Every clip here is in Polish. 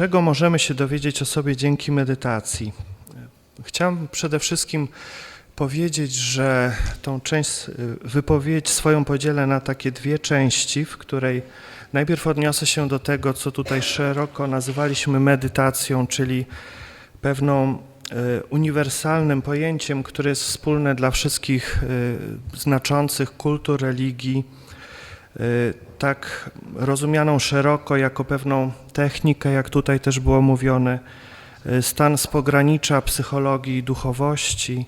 czego możemy się dowiedzieć o sobie dzięki medytacji? Chciałem przede wszystkim powiedzieć, że tą część, y, wypowiedź swoją podzielę na takie dwie części, w której najpierw odniosę się do tego, co tutaj szeroko nazywaliśmy medytacją, czyli pewną y, uniwersalnym pojęciem, które jest wspólne dla wszystkich y, znaczących kultur, religii, tak rozumianą szeroko jako pewną technikę, jak tutaj też było mówione, y, stan z pogranicza psychologii i duchowości,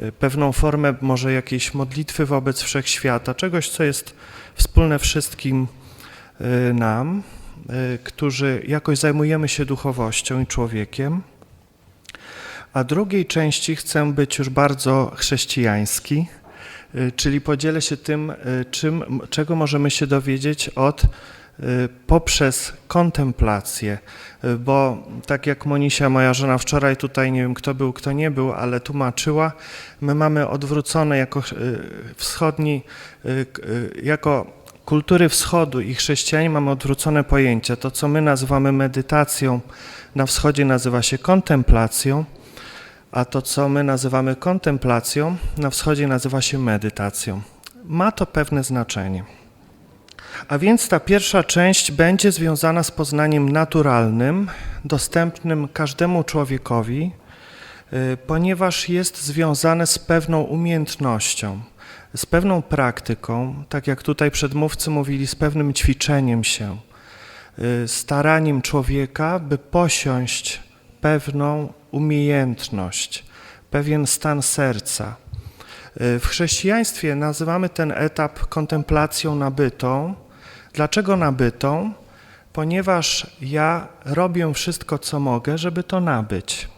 y, pewną formę może jakiejś modlitwy wobec wszechświata, czegoś, co jest wspólne wszystkim y, nam, którzy jakoś zajmujemy się duchowością i człowiekiem. A drugiej części chcę być już bardzo chrześcijański, czyli podzielę się tym, y, czym, czego możemy się dowiedzieć od y, poprzez kontemplację, Y, bo tak jak Monisia, moja żona wczoraj tutaj, nie wiem kto był, kto nie był, ale tłumaczyła, my mamy odwrócone jako y, wschodni, y, y, jako kultury wschodu i chrześcijanie mamy odwrócone pojęcia. To, co my nazywamy medytacją, na wschodzie nazywa się kontemplacją, a to, co my nazywamy kontemplacją, na wschodzie nazywa się medytacją. Ma to pewne znaczenie. A więc ta pierwsza część będzie związana z poznaniem naturalnym, dostępnym każdemu człowiekowi, y, ponieważ jest związane z pewną umiejętnością, z pewną praktyką, tak jak tutaj przedmówcy mówili, z pewnym ćwiczeniem się, y, staraniem człowieka, by posiąść pewną umiejętność, pewien stan serca. Y, W chrześcijaństwie nazywamy ten etap kontemplacją nabytą. Dlaczego nabytą? Ponieważ ja robię wszystko, co mogę, żeby to nabyć.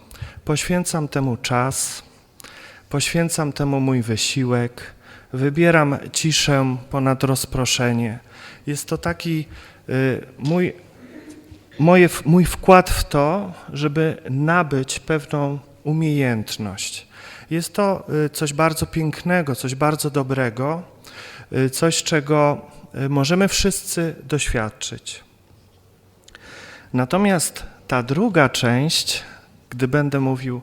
Poświęcam temu czas, poświęcam temu mój wysiłek, wybieram ciszę ponad rozproszenie. Jest to taki y, mój, moje, mój wkład w to, żeby nabyć pewną umiejętność. Jest to y, coś bardzo pięknego, coś bardzo dobrego, y, coś, czego y, możemy wszyscy doświadczyć. Natomiast ta druga część, gdy będę mówił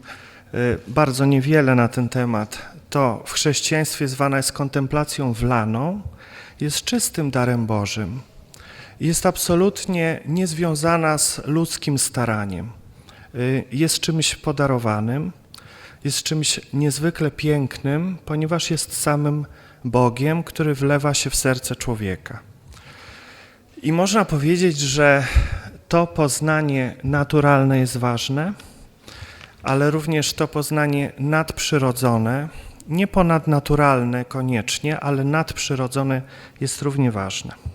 bardzo niewiele na ten temat, to w chrześcijaństwie zwana jest kontemplacją wlaną, jest czystym darem Bożym. Jest absolutnie niezwiązana z ludzkim staraniem. Y, Jest czymś podarowanym, jest czymś niezwykle pięknym, ponieważ jest samym Bogiem, który wlewa się w serce człowieka. I można powiedzieć, że to poznanie naturalne jest ważne, ale również to poznanie nadprzyrodzone, nie ponadnaturalne koniecznie, ale nadprzyrodzone jest równie ważne.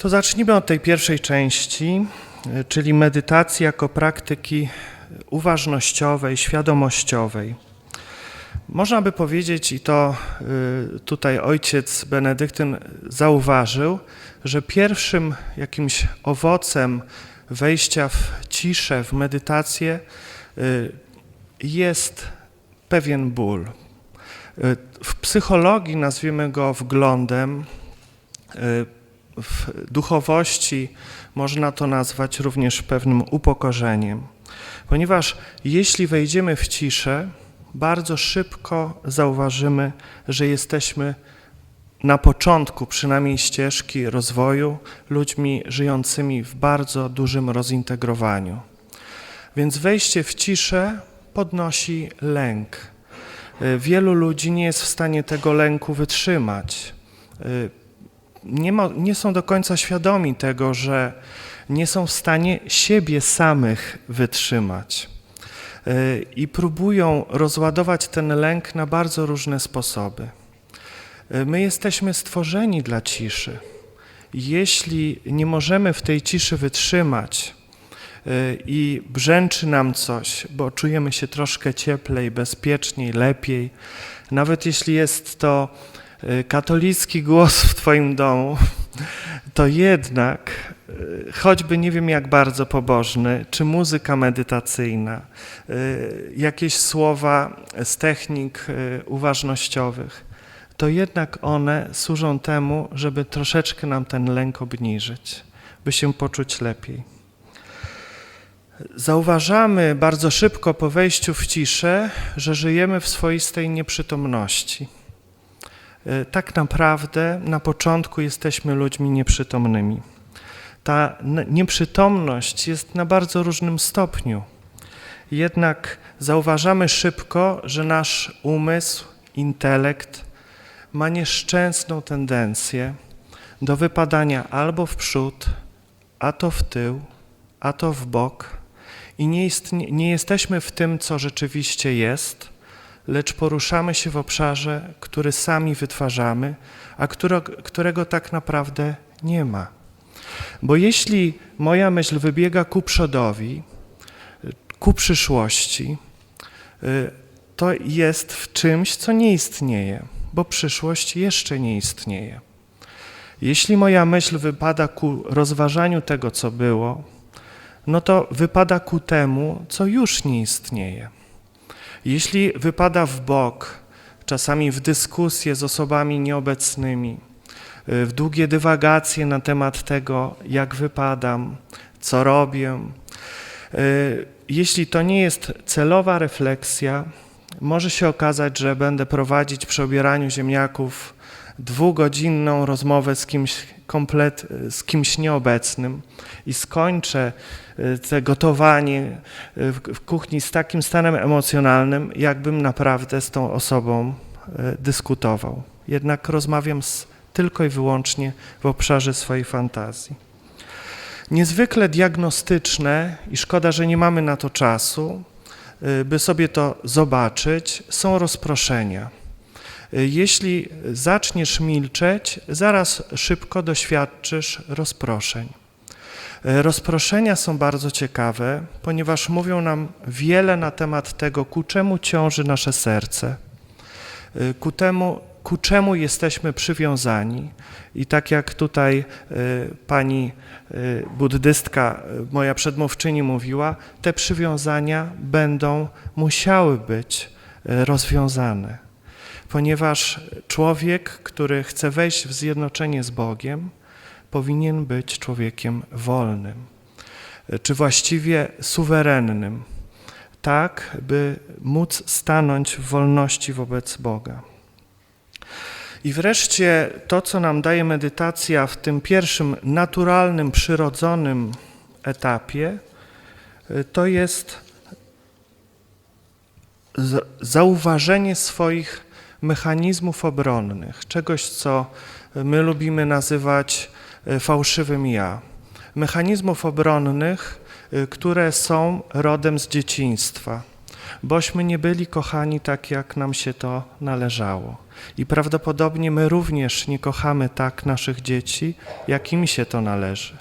To zacznijmy od tej pierwszej części, y, czyli medytacji jako praktyki uważnościowej, świadomościowej. Można by powiedzieć, i to y, tutaj ojciec Benedyktyn zauważył, że pierwszym jakimś owocem wejścia w ciszę, w medytację y, jest pewien ból. W psychologii nazwijmy go wglądem, w duchowości można to nazwać również pewnym upokorzeniem, ponieważ jeśli wejdziemy w ciszę, bardzo szybko zauważymy, że jesteśmy na początku przynajmniej ścieżki rozwoju ludźmi żyjącymi w bardzo dużym rozintegrowaniu. Więc wejście w ciszę podnosi lęk. Wielu ludzi nie jest w stanie tego lęku wytrzymać. Nie, ma, nie są do końca świadomi tego, że nie są w stanie siebie samych wytrzymać. Y, I próbują rozładować ten lęk na bardzo różne sposoby. Y, My jesteśmy stworzeni dla ciszy. Jeśli nie możemy w tej ciszy wytrzymać y, i brzęczy nam coś, bo czujemy się troszkę cieplej, bezpieczniej, lepiej, nawet jeśli jest to katolicki głos w Twoim domu, to jednak, y, choćby nie wiem jak bardzo pobożny, czy muzyka medytacyjna, y, jakieś słowa z technik uważnościowych, to jednak one służą temu, żeby troszeczkę nam ten lęk obniżyć, by się poczuć lepiej. Zauważamy bardzo szybko po wejściu w ciszę, że żyjemy w swoistej nieprzytomności. E, Tak naprawdę na początku jesteśmy ludźmi nieprzytomnymi. Ta nieprzytomność jest na bardzo różnym stopniu. Jednak zauważamy szybko, że nasz umysł, intelekt ma nieszczęsną tendencję do wypadania albo w przód, a to w tył, a to w bok i nie, istnie, nie jesteśmy w tym, co rzeczywiście jest, lecz poruszamy się w obszarze, który sami wytwarzamy, a którego, którego tak naprawdę nie ma. Bo jeśli moja myśl wybiega ku przodowi, ku przyszłości, y, to jest w czymś, co nie istnieje, bo przyszłość jeszcze nie istnieje. Jeśli moja myśl wypada ku rozważaniu tego, co było, no to wypada ku temu, co już nie istnieje. Jeśli wypada w bok, czasami w dyskusję z osobami nieobecnymi, y, w długie dywagacje na temat tego, jak wypadam, co robię, y, jeśli to nie jest celowa refleksja, może się okazać, że będę prowadzić przy obieraniu ziemniaków dwugodzinną rozmowę z kimś komplet, z kimś nieobecnym i skończę y, te gotowanie y, w, kuchni z takim stanem emocjonalnym, jakbym naprawdę z tą osobą dyskutował. Jednak rozmawiam z, tylko i wyłącznie w obszarze swojej fantazji. Niezwykle diagnostyczne i szkoda, że nie mamy na to czasu, by sobie to zobaczyć, są rozproszenia. Jeśli zaczniesz milczeć, zaraz szybko doświadczysz rozproszeń. Rozproszenia są bardzo ciekawe, ponieważ mówią nam wiele na temat tego, ku czemu ciąży nasze serce, ku temu, ku czemu jesteśmy przywiązani. I tak jak tutaj y, pani y, buddystka, y, moja przedmówczyni mówiła, te przywiązania będą musiały być rozwiązane ponieważ człowiek, który chce wejść w zjednoczenie z Bogiem, powinien być człowiekiem wolnym, czy właściwie suwerennym, tak by móc stanąć w wolności wobec Boga. I wreszcie to, co nam daje medytacja w tym pierwszym naturalnym, przyrodzonym etapie, to jest za- zauważenie swoich mechanizmów obronnych, czegoś, co my lubimy nazywać e, fałszywym ja. Mechanizmów obronnych, e, które są rodem z dzieciństwa, bośmy nie byli kochani tak, jak nam się to należało. I prawdopodobnie my również nie kochamy tak naszych dzieci, jak im się to należy.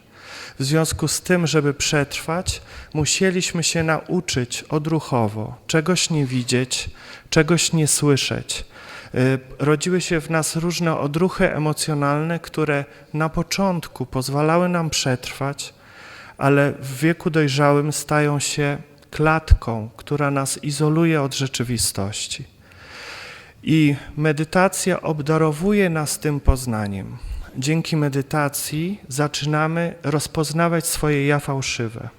W związku z tym, żeby przetrwać, musieliśmy się nauczyć odruchowo czegoś nie widzieć, czegoś nie słyszeć. Y, Rodziły się w nas różne odruchy emocjonalne, które na początku pozwalały nam przetrwać, ale w wieku dojrzałym stają się klatką, która nas izoluje od rzeczywistości. I medytacja obdarowuje nas tym poznaniem. Dzięki medytacji zaczynamy rozpoznawać swoje ja fałszywe,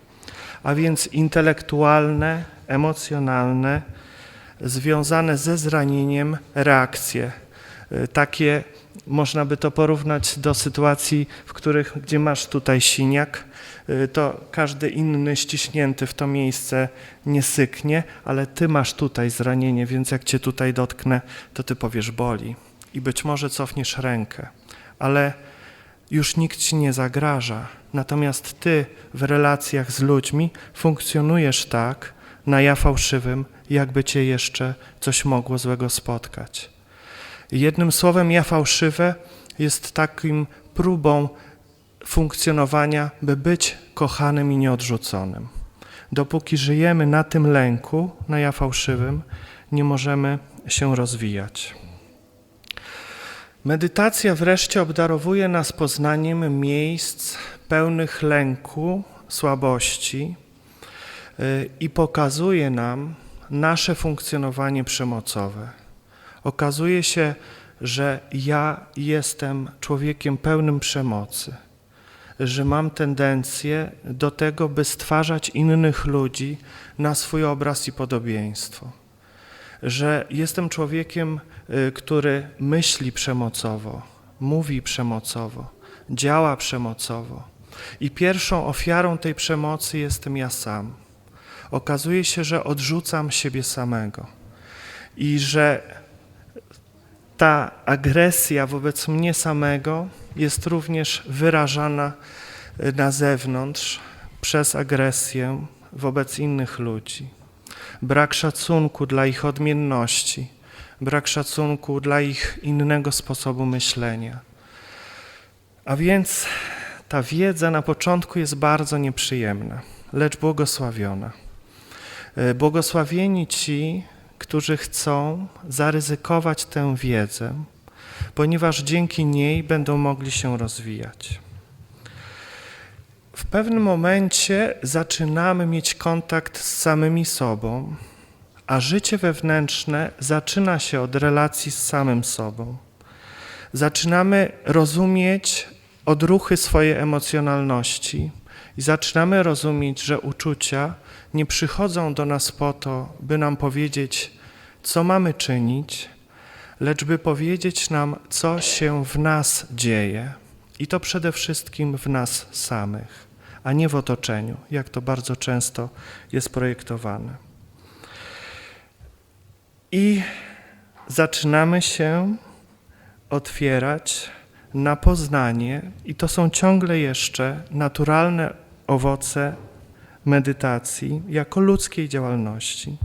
a więc intelektualne, emocjonalne, związane ze zranieniem reakcje. Y, Takie można by to porównać do sytuacji, w których, gdzie masz tutaj siniak, y, to każdy inny ściśnięty w to miejsce nie syknie, ale ty masz tutaj zranienie, więc jak cię tutaj dotknę, to ty powiesz boli i być może cofniesz rękę, ale już nikt ci nie zagraża. Natomiast ty w relacjach z ludźmi funkcjonujesz tak, na ja fałszywym, jakby cię jeszcze coś mogło złego spotkać. Jednym słowem, ja fałszywe jest takim próbą funkcjonowania, by być kochanym i nieodrzuconym. Dopóki żyjemy na tym lęku, na ja fałszywym, nie możemy się rozwijać. Medytacja wreszcie obdarowuje nas poznaniem miejsc pełnych lęku, słabości y, i pokazuje nam nasze funkcjonowanie przemocowe. Okazuje się, że ja jestem człowiekiem pełnym przemocy, że mam tendencję do tego, by stwarzać innych ludzi na swój obraz i podobieństwo. Że jestem człowiekiem, y, który myśli przemocowo, mówi przemocowo, działa przemocowo. I pierwszą ofiarą tej przemocy jestem ja sam. Okazuje się, że odrzucam siebie samego i że ta agresja wobec mnie samego jest również wyrażana y, na zewnątrz przez agresję wobec innych ludzi. Brak szacunku dla ich odmienności, brak szacunku dla ich innego sposobu myślenia. A więc ta wiedza na początku jest bardzo nieprzyjemna, lecz błogosławiona. Y, Błogosławieni ci, którzy chcą zaryzykować tę wiedzę, ponieważ dzięki niej będą mogli się rozwijać. W pewnym momencie zaczynamy mieć kontakt z samymi sobą, a życie wewnętrzne zaczyna się od relacji z samym sobą. Zaczynamy rozumieć odruchy swojej emocjonalności i zaczynamy rozumieć, że uczucia nie przychodzą do nas po to, by nam powiedzieć, co mamy czynić, lecz by powiedzieć nam, co się w nas dzieje. I to przede wszystkim w nas samych, a nie w otoczeniu, jak to bardzo często jest projektowane. I zaczynamy się otwierać na poznanie, i to są ciągle jeszcze naturalne owoce medytacji jako ludzkiej działalności.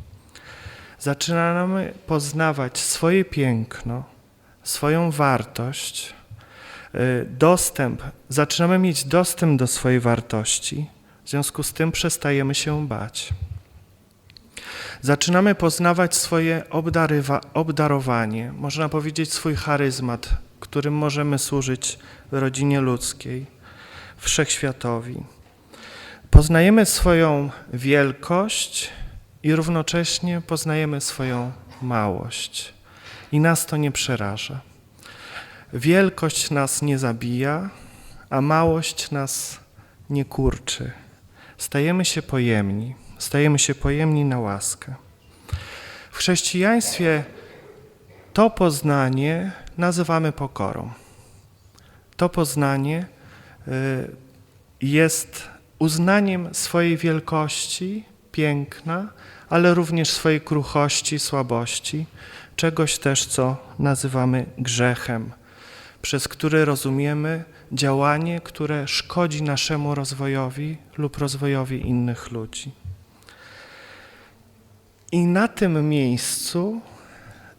Zaczynamy poznawać swoje piękno, swoją wartość, y, dostęp, zaczynamy mieć dostęp do swojej wartości, w związku z tym przestajemy się bać. Zaczynamy poznawać swoje obdarowanie, można powiedzieć swój charyzmat, którym możemy służyć rodzinie ludzkiej, wszechświatowi. Poznajemy swoją wielkość i równocześnie poznajemy swoją małość. I nas to nie przeraża. Wielkość nas nie zabija, a małość nas nie kurczy. Stajemy się pojemni, stajemy się pojemni na łaskę. W chrześcijaństwie to poznanie nazywamy pokorą. To poznanie y, jest uznaniem swojej wielkości, piękna, ale również swojej kruchości, słabości, czegoś też, co nazywamy grzechem, przez który rozumiemy działanie, które szkodzi naszemu rozwojowi lub rozwojowi innych ludzi. I na tym miejscu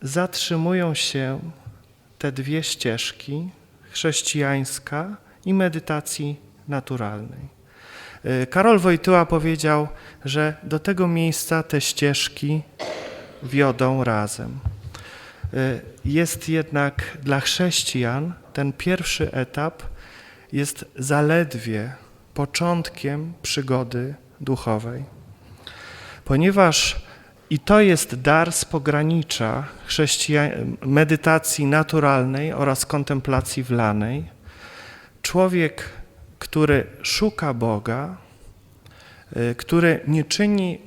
zatrzymują się te dwie ścieżki chrześcijańska i medytacji naturalnej. Y, Karol Wojtyła powiedział, że do tego miejsca te ścieżki wiodą razem. Y, Jest jednak dla chrześcijan ten pierwszy etap jest zaledwie początkiem przygody duchowej. Ponieważ i to jest dar z pogranicza medytacji naturalnej oraz kontemplacji wlanej. Człowiek, który szuka Boga, y, który nie czyni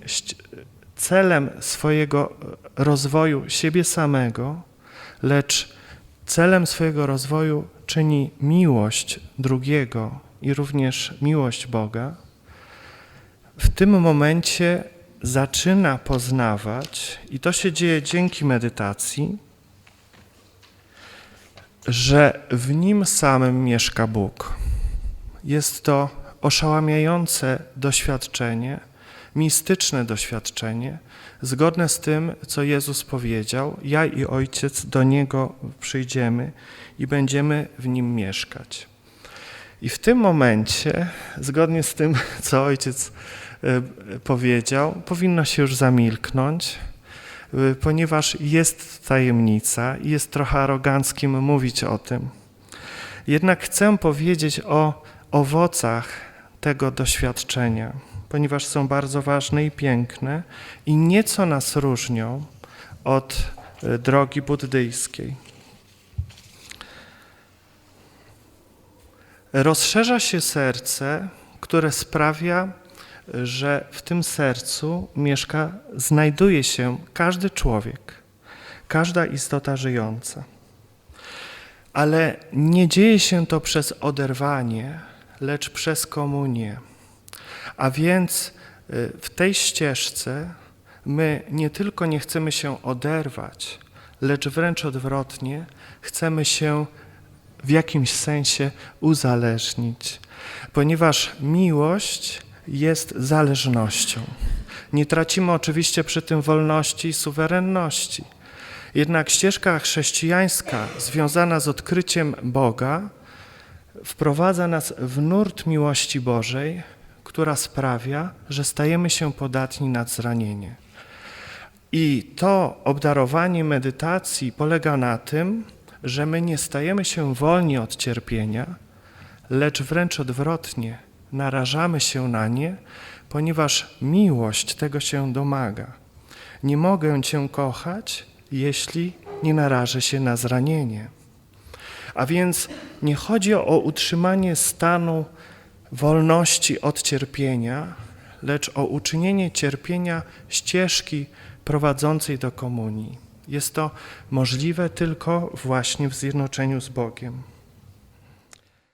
celem swojego rozwoju siebie samego, lecz celem swojego rozwoju czyni miłość drugiego i również miłość Boga, w tym momencie zaczyna poznawać, i to się dzieje dzięki medytacji, że w nim samym mieszka Bóg. Jest to oszałamiające doświadczenie, mistyczne doświadczenie, zgodne z tym, co Jezus powiedział: Ja i Ojciec do Niego przyjdziemy i będziemy w nim mieszkać. I w tym momencie, zgodnie z tym, co Ojciec y, powiedział, powinno się już zamilknąć, y, ponieważ jest tajemnica i jest trochę aroganckim mówić o tym. Jednak chcę powiedzieć o owocach tego doświadczenia, ponieważ są bardzo ważne i piękne i nieco nas różnią od y, drogi buddyjskiej. rozszerza się serce, które sprawia, że w tym sercu mieszka, znajduje się każdy człowiek, każda istota żyjąca. Ale nie dzieje się to przez oderwanie, lecz przez komunię. A więc y, w tej ścieżce my nie tylko nie chcemy się oderwać, lecz wręcz odwrotnie, chcemy się w jakimś sensie uzależnić, ponieważ miłość jest zależnością. Nie tracimy oczywiście przy tym wolności i suwerenności. Jednak ścieżka chrześcijańska związana z odkryciem Boga wprowadza nas w nurt miłości Bożej, która sprawia, że stajemy się podatni na zranienie. I to obdarowanie medytacji polega na tym, że my nie stajemy się wolni od cierpienia, lecz wręcz odwrotnie, narażamy się na nie, ponieważ miłość tego się domaga. Nie mogę Cię kochać, jeśli nie narażę się na zranienie. A więc nie chodzi o utrzymanie stanu wolności od cierpienia, lecz o uczynienie cierpienia ścieżki prowadzącej do komunii. Jest to możliwe tylko właśnie w zjednoczeniu z Bogiem.